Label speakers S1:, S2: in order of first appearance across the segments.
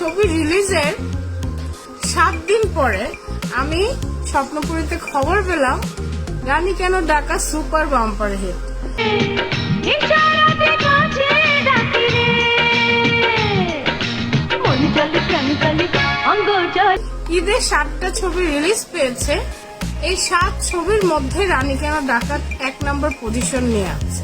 S1: ছবি রিলিজের সাত দিন পরে আমি স্বপ্নপুরীতে খবর পেলাম রানী কেন ডাকা সুপার বাম্পার হিট? ঈদে সাতটা ছবি রিলিজ পেয়েছে। এই সাত ছবির মধ্যে রানী কেন ডাকাত এক নম্বর পজিশন নিয়ে আছে?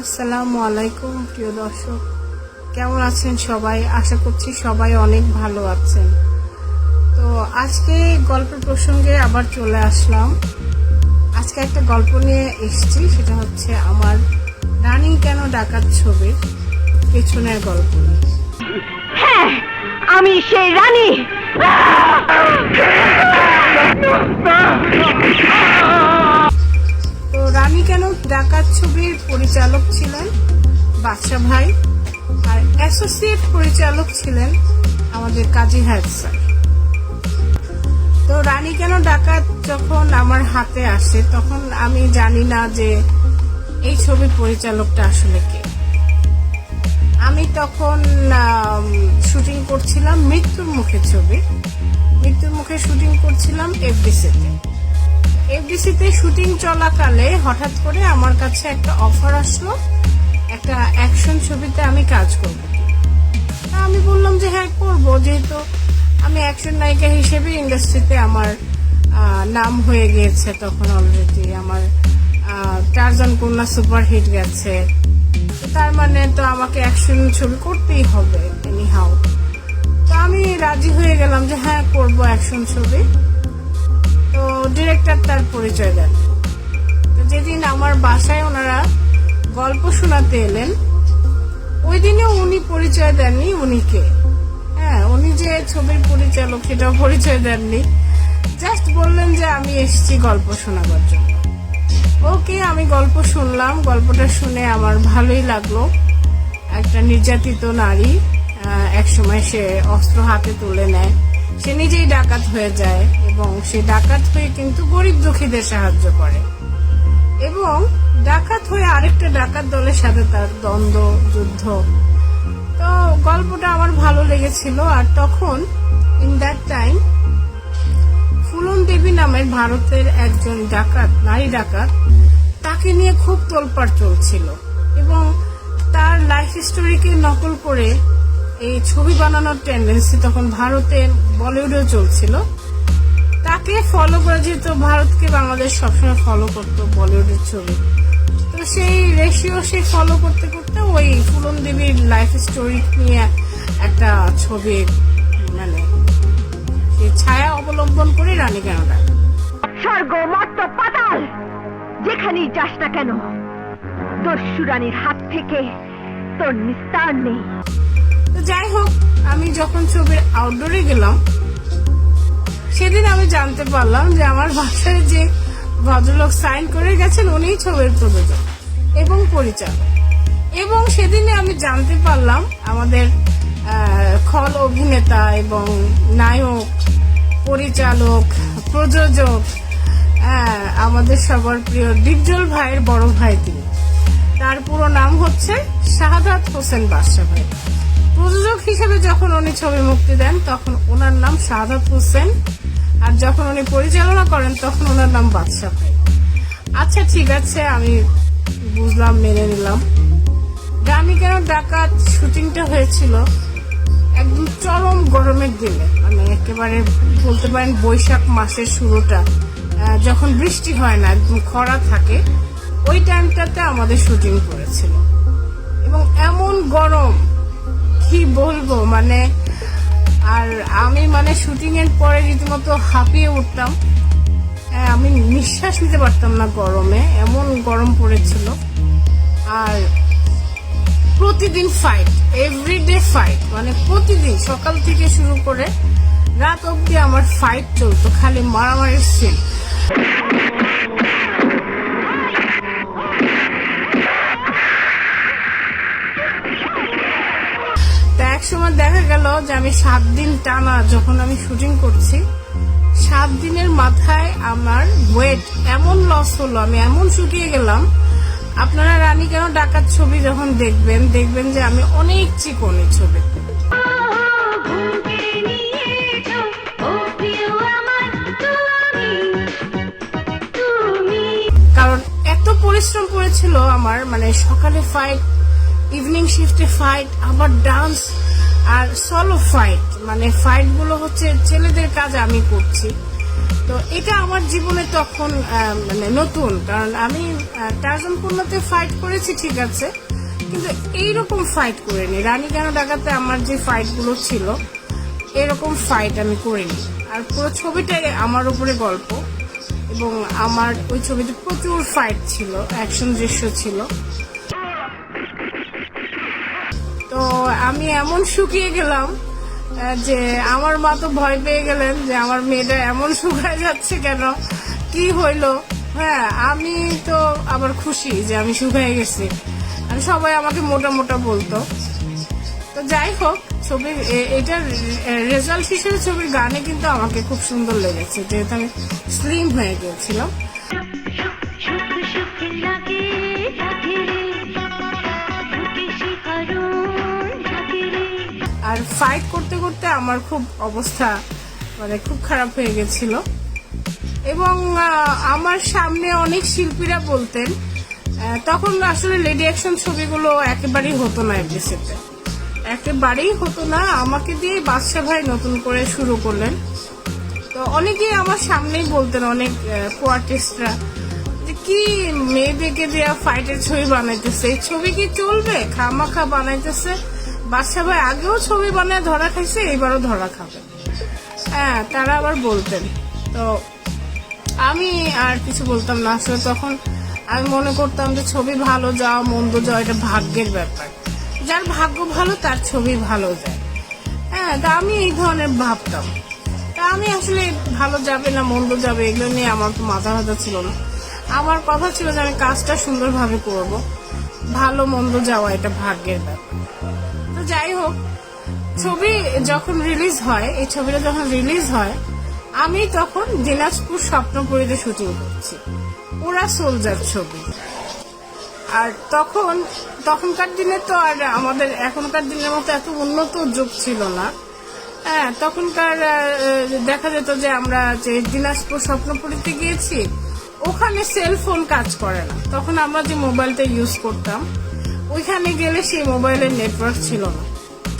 S1: আসসালামু আলাইকুম, প্রিয় দর্শক। কেমন আছেন সবাই? আশা করছি সবাই অনেক ভালো আছেন। তো আজকে গল্পের প্রসঙ্গে আবার চলে আসলাম। আজকে একটা গল্প নিয়ে এসেছি, সেটা হচ্ছে আমার রানিং কেন ডাকাত ছবির পেছনের গল্প
S2: হ্যাঁ আমি সেই রানী।
S1: রানী কেন ডাকাত ছবির পরিচালক ছিলেন? বাদশা ভাই আর অ্যাসোসিয়েট পরিচালক ছিলেন আমাদের কাজী হায়াত স্যার। তো রানী কেন ডাকাত যখন আমার হাতে আসে, তখন আমি জানি না যে এই ছবির পরিচালকটা আসলে কে। আমি তখন শুটিং করছিলাম মৃত্যুর মুখে ছবি। মৃত্যুর মুখে শুটিং করছিলাম এফডিসিতে এফডিসিতে শুটিং চলাকালে হঠাৎ করে আমার কাছে একটা অফার আসলো। একটা অ্যাকশন ছবিতে আমি কাজ করব। আমি বললাম যে হ্যাঁ করব। যেহেতু আমি অ্যাকশন নায়িকা হিসেবে ইন্ডাস্ট্রিতে আমার নাম হয়ে গিয়েছে তখন অলরেডি আমার আহ, টারজান কন্যা সুপার হিট গেছে। তার মানে তো আমাকে অ্যাকশন ছবি করতেই হবে এনি হাউ তো আমি রাজি হয়ে গেলাম যে হ্যাঁ করব অ্যাকশন ছবি। তো ডিরেক্টর তার পরিচয় দেন। তো যেদিন আমার বাসায় ওনারা গল্প শোনাতে এলেন, ওই দিনে উনি পরিচয় দেননি উনিকে হ্যাঁ উনি যে ছবির পরিচালক সেটাও পরিচয় দেননি। জাস্ট বললেন যে আমি এসেছি গল্প শোনাবার জন্য। ওকে আমি গল্প শুনলাম, গল্পটা শুনে আমার ভালোই লাগল। একটা নির্যাতিত নারী একসময় সে অস্ত্র হাতে তুলে নেয়। সে নিজেই ডাকাত হয়ে যায় এবং সে ডাকাত হয়ে কিন্তু গরিব দুঃখীদের সাহায্য করে। এবং ডাকাত হয়ে আরেকটা ডাকাত দলের সাথে তার দ্বন্দ্ব, যুদ্ধ। তো গল্পটা আমার ভালো লেগেছিল আর তখন in that time Phoolan Devi নামের ভারতের একজন ডাকাত, নারী ডাকাত, তাকে নিয়ে খুব তোলপাড় চলছিল। এবং তার লাইফ স্টোরিকে নকল করে এই ছবি বানানোর টেন্ডেন্সি তখন ভারতের বলিউডেও চলছিল। তাকে ফলো করে যেহেতু ভারতকে বাংলাদেশ সবসময় ফলো করতো বলিউডের ছবি। তো সেই রেশিও সে ফলো করতে করতে ওই ফুলন দেবীর লাইফ স্টোরি নিয়ে একটা ছবি মানে ছায়া অবলম্বন করে রানী কেন
S2: স্বর্গ মর্ত পাতাল, যেখানেই যাস না কেন দস্যুরানীর হাত থেকে তোর নিস্তার নেই।
S1: তো যাই হোক, আমি যখন ছবির আউটডোরে গেলাম, সেদিন আমি জানতে পারলাম যে আমার বাসায় যে ভদ্রলোক সাইন করে গেছেন, উনিই ছবির প্রযোজক এবং পরিচালক। এবং সেদিনে আমি জানতে পারলাম আমাদের খল অভিনেতা এবং নায়ক, পরিচালক, প্রযোজক আমাদের সবার প্রিয় ডিপজল ভাইয়ের বড় ভাই তিনি। তার পুরো নাম হচ্ছে শাহাদাত হোসেন বাদশা ভাই। প্রযোজক হিসেবে যখন উনি ছবি মুক্তি দেন, তখন ওনার নাম শাহাদাত হোসেন আর যখন উনি পরিচালনা করেন, তখন ওনার নাম বাদশা ভাই আচ্ছা ঠিক আছে, আমি বুঝলাম, মেনে নিলাম। গানি কেন ডাকাত শুটিংটা হয়েছিল একদম চরম গরমের দিনে। মানে একেবারে বলতে পারেন বৈশাখ মাসের শুরুটা যখন বৃষ্টি হয় না, একদম খরা থাকে, ওই টাইমটাতে আমাদের শুটিং করেছিল। এবং এমন গরম কি বলব মানে আর আমি মানে শুটিং এর পরে রীতিমতো হাঁপিয়ে উঠতাম। হ্যাঁ, আমি নিঃশ্বাস নিতে পারতাম না গরমে এমন গরম পড়েছিল। আর প্রতিদিন ফাইট এভরিডে ফাইট মানে প্রতিদিন সকাল থেকে শুরু করে রাত অবধি আমার ফাইট চলতো খালি মারামারির সিন এক সময় দেখা গেল যে আমি সাত দিন টানা যখন আমি শুটিং করছি, সাত দিনের মাথায় আমার ওয়েট এমন লস হলো, আমি এমন শুকিয়ে গেলাম। আপনারা রানী কেন ডাকাত ছবি যখন দেখবেন দেখবেন যে আমি অনেক চিকনি ছবি। কারণ এত পরিশ্রম করেছিল আমার মানে সকালে ফাইট ইভিনিং শিফটে ফাইট আবার ডান্স আর সলো ফাইট মানে ফাইটগুলো হচ্ছে ছেলেদের কাজ আমি করছি। তো এটা আমার জীবনে তখন মানে নতুন, কারণ আমি টার্জন পূর্ণতে ফাইট করেছি, ঠিক আছে, কিন্তু এইরকম ফাইট করিনি। রানী কেন ডাকাতে আমার যে ফাইটগুলো ছিল, এরকম ফাইট আমি করিনি। আর পুরো ছবিটাই আমার উপরে গল্প, এবং আমার ওই ছবিতে প্রচুর ফাইট ছিল অ্যাকশন দৃশ্য ছিল। তো আমি এমন শুকিয়ে গেলাম যে আমার মা তো ভয় পেয়ে গেলেন যে আমার মেয়েটা এমন শুকায় যাচ্ছে কেন? কি হইল? হ্যাঁ আমি তো আবার খুশি যে আমি শুকায় গেছি। আর সবাই আমাকে মোটা মোটা বলতো। তো যাই হোক, ছবির এটার রেজাল্ট হিসেবে ছবির গানে কিন্তু আমাকে খুব সুন্দর লেগেছে। যেহেতু আমি স্লিম হয়ে গিয়েছিলাম। ফাইট করতে করতে আমার খুব অবস্থা মানে খুব খারাপ হয়ে গেছিল। এবং আমার সামনে অনেক শিল্পীরা বলতেন তখন আসলে লেডি অ্যাকশন ছবিগুলো একেবারেই হতো না এফডিসিতে একেবারেই হতো না, আমাকে দিয়ে বাদশা ভাই নতুন করে শুরু করলেন। তো অনেকেই আমার সামনেই বলতেন, অনেক কোয়ার্টিস্টরা যে কি মেয়েদেরকে দেওয়া ফাইটের ছবি বানাইতেছে, এই ছবি কি চলবে? খামাখা বানাইতেছে? বাদশা ভাই আগেও ছবি বানায় ধরা খাইছে এবারও ধরা খাবে। হ্যাঁ তারা আবার বলতেন। তো আমি আর কিছু বলতাম না। আসলে তখন আমি মনে করতাম যে ছবি ভালো যাওয়া মন্দ যাওয়া এটা ভাগ্যের ব্যাপার। যার ভাগ্য ভালো, তার ছবি ভালো যায়। হ্যাঁ তা আমি এই ধরনের ভাবতাম। তা আমি আসলে ভালো যাবে না, মন্দ যাবে, এগুলো নিয়ে আমার তো মাথা ব্যথা ছিল না। আমার কথা ছিল যে আমি কাজটা সুন্দরভাবে করব। ভালো, মন্দ যাওয়া, এটা ভাগ্যের ব্যাপার। তো যাই হোক, ছবি যখন রিলিজ হয়, এই ছবিটা যখন রিলিজ হয়, আমি তখন দিনাজপুর স্বপ্নপুরীতে শুটিং করছি। ওরা সোলজার ছবি। আর তখন, তখনকার দিনে তো আর আমাদের, এখনকার দিনের মতো এত উন্নত যুগ ছিল না। হ্যাঁ তখনকার দেখা যেত যে আমরা যে দিনাজপুর স্বপ্নপুরীতে গিয়েছি, ওখানে সেল ফোন কাজ করে না। তখন আমরা যে মোবাইলটা ইউজ করতাম ওইখানে গেলে সেই মোবাইলের নেটওয়ার্ক ছিল না।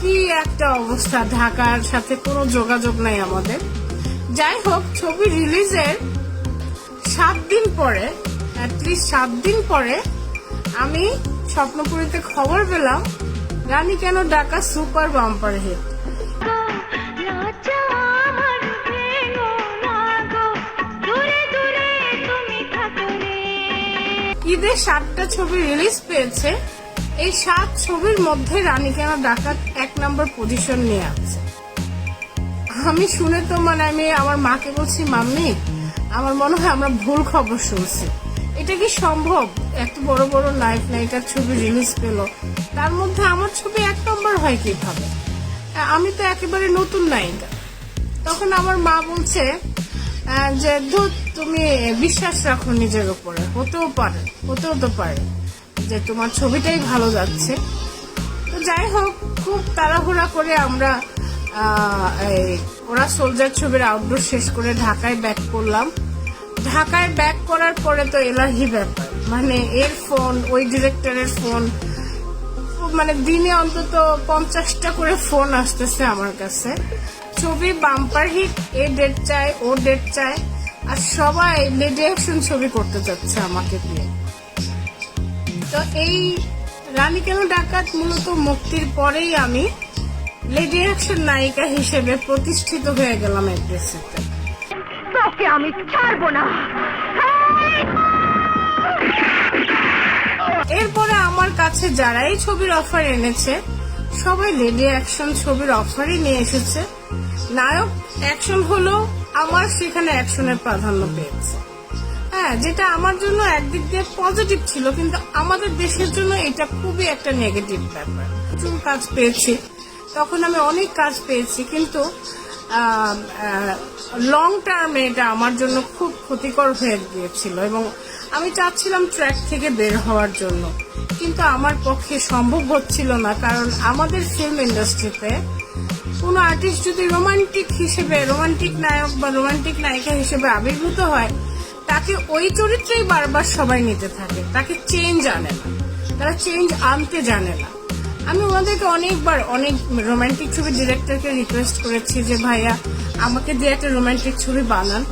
S1: কি একটা অবস্থা ঢাকার সাথে কোনো যোগাযোগ নাই আমাদের। যাই হোক ছবি রিলিজের সাত দিন পরে অ্যাটলিস্ট সাত দিন পরে আমি স্বপ্নপুরীতে খবর পেলাম রানী কেন ডাকা সুপার বাম্পার হিট
S3: লজ্জা আমার ভেঙো না গো দূরে দূরে তুমি থাকো রে
S1: ঈদে সাতটা ছবি রিলিজ পেয়েছে এই সাত ছবির মধ্যে রানী কেন ডাকাত এক নম্বর পজিশন নিয়ে আছে আমি শুনে তো মানে আমি আমার মাকে বলছি, মাম্মি, আমার মনে হয় আমরা ভুল খবর শুনছি। এটা কি সম্ভব? এত বড় বড় নায়ক নায়িকার ছবি রিলিজ পেল। তার মধ্যে আমার ছবি এক নম্বর হয় কীভাবে? আমি তো একেবারে নতুন নায়িকা। তখন আমার মা বলছে যে ধুত, তুমি বিশ্বাস রাখো নিজের উপরে। হতেও পারে, হতেও তো পারে। যে তোমার ছবিটাই ভালো যাচ্ছে। তো যাই হোক, খুব তাড়াহুড়া করে আমরা ওরা সোলজার ছবির আউটডোর শেষ করে ঢাকায় ব্যাক করলাম। ঢাকায় ব্যাক করার পরে তো এলাহি ব্যাপার। মানে এর ফোন ওই ডিরেক্টরের ফোন মানে দিনে অন্তত পঞ্চাশটা করে ফোন আসতেছে আমার কাছে। ছবি বাম্পার হিট এ ডেট চায় ও ডেট চায় আর সবাই লেডি অ্যাকশন ছবি করতে চাচ্ছে আমাকে দিয়ে। তো এই রানী কেন ডাকাত মূলত মুক্তির পরেই আমি লেডি অ্যাকশন নায়িকা হিসেবে প্রতিষ্ঠিত হয়ে গেলাম এড্রেসিতে
S2: তোকে আমি ছাড়বো না।
S1: এরপরে আমার কাছে যারা এই ছবির অফার এনেছে সবাই লেডি অ্যাকশন ছবির অফারই নিয়ে এসেছে। নায়ক অ্যাকশন হলো আমার সেখানে অ্যাকশনের প্রাধান্য পেয়েছে। হ্যাঁ যেটা আমার জন্য একদিক দিয়ে পজিটিভ ছিল, কিন্তু আমাদের দেশের জন্য এটা খুবই একটা নেগেটিভ ব্যাপার। প্রচুর কাজ পেয়েছি। তখন আমি অনেক কাজ পেয়েছি, কিন্তু লং টার্মে এটা আমার জন্য খুব ক্ষতিকর হয়ে গিয়েছিল এবং আমি চাচ্ছিলাম ট্র্যাক থেকে বের হওয়ার জন্য। কিন্তু আমার পক্ষে সম্ভব হচ্ছিল না, কারণ আমাদের ফিল্ম ইন্ডাস্ট্রিতে কোনো আর্টিস্ট যদি রোমান্টিক হিসেবে রোমান্টিক নায়ক বা রোমান্টিক নায়িকা হিসেবে আবির্ভূত হয় তাকে ওই চরিত্রেই বারবার সবাই নিতে থাকে। তাকে চেঞ্জ আনে না। তারা চেঞ্জ আনতে জানে না। আমি ওনাদেরকে অনেকবার অনেক রোমান্টিক ছবি ডিরেক্টরকে রিকোয়েস্ট করেছি যে, ভাইয়া, আমাকে দিয়ে একটা রোম্যান্টিক ছবি বানান।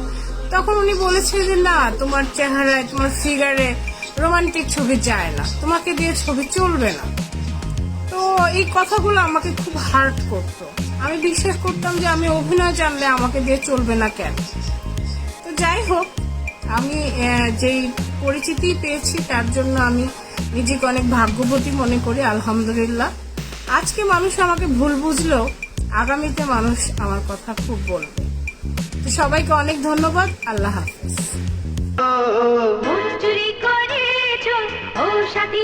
S1: তখন উনি বলেছে যে, না, তোমার চেহারায়, তোমার ফিগারে রোমান্টিক ছবি যায় না। তোমাকে দিয়ে ছবি চলবে না। তো এই কথাগুলো আমাকে খুব হার্ট করতো। আমি বিশ্বাস করতাম যে, আমি অভিনয় জানলে আমাকে দিয়ে চলবে না কেন? তো যাই হোক আমি যেই পরিচিতি পেয়েছি তার জন্য আমি নিজেকে অনেক ভাগ্যবতী মনে করি আলহামদুলিল্লাহ আজকে মানুষ আমাকে ভুল বুঝলেও আগামীতে মানুষ আমার কথা খুব বলবে তো সবাইকে অনেক ধন্যবাদ আল্লাহ হাফিজ
S3: ও সাথী